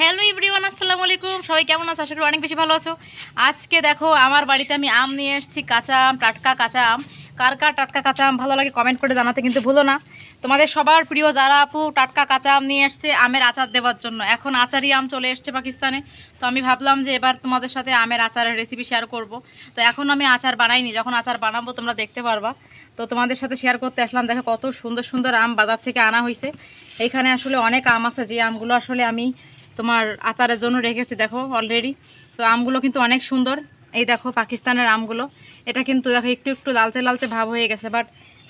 Hello everyone আসসালামু আলাইকুম। সবাই কেমন আছো? আশা করি অনেক বেশি ভালো আছো। আজকে দেখো, আমার বাড়িতে আমি আম নিয়ে এসেছি, কাঁচা আম, টাটকা কাঁচা আম। কার কার টাটকা কাঁচা আম ভালো লাগে কমেন্ট করে জানাতে কিন্তু ভুলো না। তোমাদের সবার প্রিয় যারা আপু টাটকা কাঁচা আম নিয়ে এসছে, আমের আচার দেওয়ার জন্য। এখন আচারই আম চলে এসছে পাকিস্তানে। তো আমি ভাবলাম যে এবার তোমাদের সাথে আমের আচারের রেসিপি শেয়ার করব। তো এখন আমি আচার বানাইনি। যখন আচার বানাবো, তোমরা দেখতে পারবা। তো তোমাদের সাথে শেয়ার করতে আসলাম। দেখো, কত সুন্দর সুন্দর আম বাজার থেকে আনা হয়েছে এইখানে আসলে অনেক আম আছে। যে আমগুলো আসলে আমি তোমার আচারের জন্য রেখেছি, দেখো অলরেডি তো আমগুলো কিন্তু অনেক সুন্দর। এই দেখো, পাকিস্তানের আমগুলো। এটা কিন্তু দেখো, একটু একটু লালচে লালচে ভাব হয়ে গেছে বাট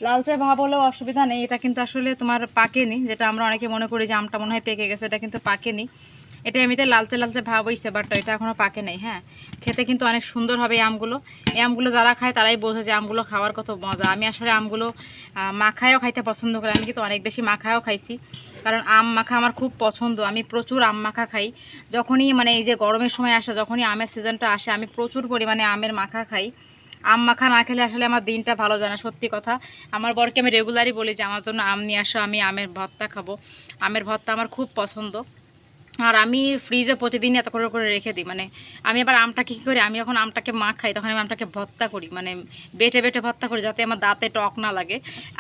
লালচে ভাব হলেও অসুবিধা নেই। এটা কিন্তু আসলে তোমার পাকেনি, যেটা আমরা অনেকে মনে করি যে আমটা মনে হয় পেকে গেছে, এটা কিন্তু পাকেনি। এটা এমনিতে লালচে লালচে ভাব হইছে বাট এটা এখনও পাকে নেই হ্যাঁ। খেতে কিন্তু অনেক সুন্দর হবে এই আমগুলো। এই আমগুলো যারা খায় তারাই বোঝে যে আমগুলো খাওয়ার কত মজা। আমি আসলে আমগুলো মাখায়ও খাইতে পছন্দ করি, আমি কিন্তু অনেক বেশি মাখায়ও খাইছি। কারণ আম মাখা আমার খুব পছন্দ, আমি প্রচুর আম মাখা খাই। যখনই মানে এই যে গরমের সময় আসে, যখনই আমের সিজনটা আসে, আমি প্রচুর পরিমাণে আমের মাখা খাই। আম মাখা না খেলে আসলে আমার দিনটা ভালো যায় না, সত্যি কথা। আমার বরকে আমি রেগুলারই বলি যে, আমার জন্য আম নিয়ে আসো, আমি আমের ভর্তা খাব। আমের ভর্তা আমার খুব পছন্দ। আর আমি ফ্রিজে প্রতিদিন এত করে করে রেখে দিই মানে আমি আবার আমটাকে কী করি, আমি যখন আমটাকে মা খাই তখন আমি আমটাকে ভর্তা করি মানে বেটে বেটে ভর্তা করি যাতে আমার দাঁতে টক না লাগে।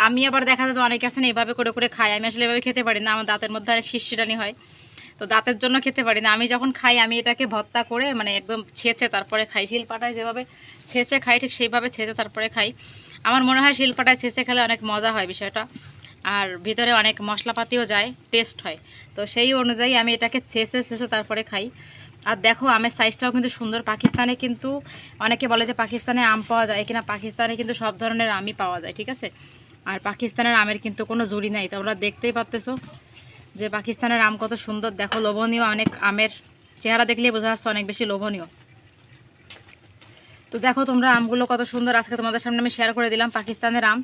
আমি আবার দেখা যায় যে অনেকে আছেন এইভাবে করে করে খাই আমি আসলে এভাবে খেতে পারি না, আমার দাঁতের মধ্যে অনেক শিরশিরানি হয়। তো দাঁতের জন্য খেতে পারি না, আমি যখন খাই আমি এটাকে ভর্তা করে মানে একদম ছেঁচে তারপরে খাই, শিলপাটায় যেভাবে ছেঁচে খাই ঠিক সেইভাবে ছেঁচে তারপরে খাই। আমার মনে হয় শিলপাটায় ছেঁচে খেলে অনেক মজা হয় বিষয়টা। আর ভিতরে অনেক মশলাপাতিও যায় টেস্ট হয়। তো সেই অনুযায়ী আমি এটাকে ছেঁচে ছেঁচে তারপরে খাই। আর দেখো, আমের সাইজটাও কিন্তু সুন্দর। পাকিস্তানে কিন্তু অনেকে বলে যে পাকিস্তানে আম পাওয়া যায় কিনা, পাকিস্তানে কিন্তু সব ধরনের আমই পাওয়া যায়, ঠিক আছে? আর পাকিস্তানের আমের কিন্তু কোনো জুড়ি নাই। তোমরা দেখতেই পারতেছো যে পাকিস্তানের আম কত সুন্দর। দেখো, লোভনীয় অনেক আমের। চেহারা দেখলেই বোঝা যাচ্ছে অনেক বেশি লোভনীয়। তো দেখো তোমরা আমগুলো কত সুন্দর আজকে তোমাদের সামনে আমি শেয়ার করে দিলাম, পাকিস্তানের আম।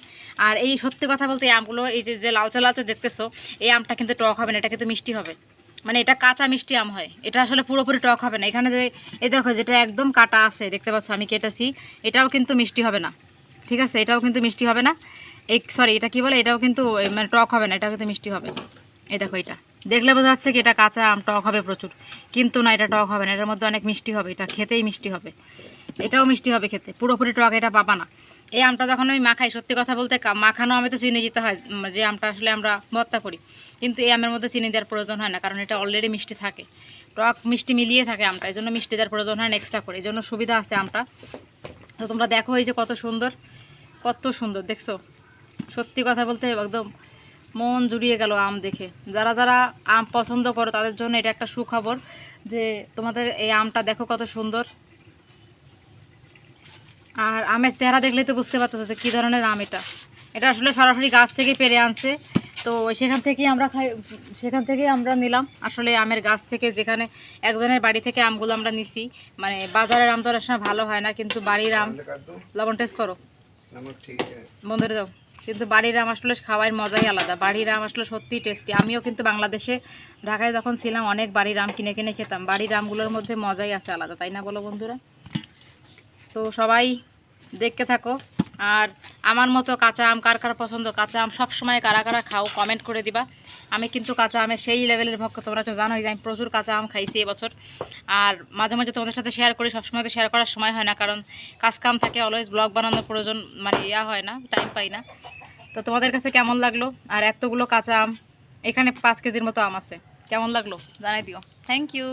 আর এই সত্যি কথা বলতে এই আমগুলো, এই যে যে লালচে লালচে দেখতেছো, এই আমটা কিন্তু টক হবে না, এটা কিন্তু মিষ্টি হবে। মানে এটা কাঁচা মিষ্টি আম হয়, এটা আসলে পুরোপুরি টক হবে না। এখানে যে, এই দেখো যেটা একদম কাটা আছে, দেখতে পাচ্ছ, আমি কেটেছি, এটাও কিন্তু মিষ্টি হবে না। ঠিক আছে, এটাও কিন্তু মিষ্টি হবে না। এই সরি এটা কি বলে? এটাও কিন্তু মানে টক হবে না, এটাও কিন্তু মিষ্টি হবে। এই দেখো এটা। দেখলে বোঝা যাচ্ছে কি এটা কাঁচা আম, টক হবে প্রচুর। কিন্তু না, এটা টক হবে না, এটার মধ্যে অনেক মিষ্টি হবে, এটা খেতেই মিষ্টি হবে। এটাও মিষ্টি হবে খেতে, পুরোপুরি টক, এটা পাবা না। এই আমটা যখন আমি মাখাই, সত্যি কথা বলতে মাখানো আমি তো চিনি দিতে হয় যে আমটা আসলে আমরা ভর্তা করি। কিন্তু এই আমের মধ্যে চিনি দেওয়ার প্রয়োজন হয় না, কারণ এটা অলরেডি মিষ্টি থাকে। টক মিষ্টি মিলিয়ে থাকে আমটা এই জন্য মিষ্টি দেওয়ার প্রয়োজন হয় না এক্সট্রা করে এই জন্য সুবিধা আছে আমটা। তো তোমরা দেখো এই যে কত সুন্দর কত সুন্দর, দেখছ? সত্যি কথা বলতে একদম মন জুড়িয়ে গেল আম দেখে। যারা যারা আম পছন্দ করো তাদের জন্য এটা একটা সুখবর যে তোমাদের এই আমটা দেখো কত সুন্দর। আর আমের চেহারা দেখলেই তো বুঝতে পারতেছে যে কী ধরনের আম এটা। এটা আসলে সরাসরি গাছ থেকে পেরে আনছে। তো সেখান থেকেই আমরা খাই সেখান থেকেই আমরা নিলাম। আসলে আমের গাছ থেকে যেখানে একজনের বাড়ি থেকে আমগুলো আমরা নিছি মানে বাজারের আম তো সময় ভালো হয় না কিন্তু বাড়ির আম লবণ টেস্ট করো। বন্ধুরে যাও কিন্তু বাড়ির আম আসলে খাওয়ার মজাই আলাদা। বাড়ির আম আসলে সত্যিই টেস্টি আমিও কিন্তু বাংলাদেশে, ঢাকায় যখন ছিলাম, অনেক বাড়ির আম কিনে কিনে খেতাম। বাড়ির আমগুলোর মধ্যে মজাই আছে আলাদা, তাই না বলো বন্ধুরা? তো সবাই দেখতে থাকো। আর আমার মতো কাঁচা আম কার কার পছন্দ? কাঁচা আম সবসময় কারা কারা খাও কমেন্ট করে দিবা। আমি কিন্তু কাঁচা আমের সেই লেভেলের ভক্ত, তোমরা তো জানোই যে আমি প্রচুর কাঁচা আম খাইছি এবছর। আর মাঝে মাঝে তোমাদের সাথে শেয়ার করি, সবসময় তো শেয়ার করার সময় হয় না, কারণ কাজ কাম থাকে অলওয়েজ ব্লগ বানানোর প্রয়োজন মানে ইয়া হয় না টাইম পাই না। তো তোমাদের কাছে কেমন লাগল? আর এতগুলো কাঁচা আম, এখানে পাঁচ কেজির মতো আম আছে, কেমন লাগল? জানাই দিও। Thank you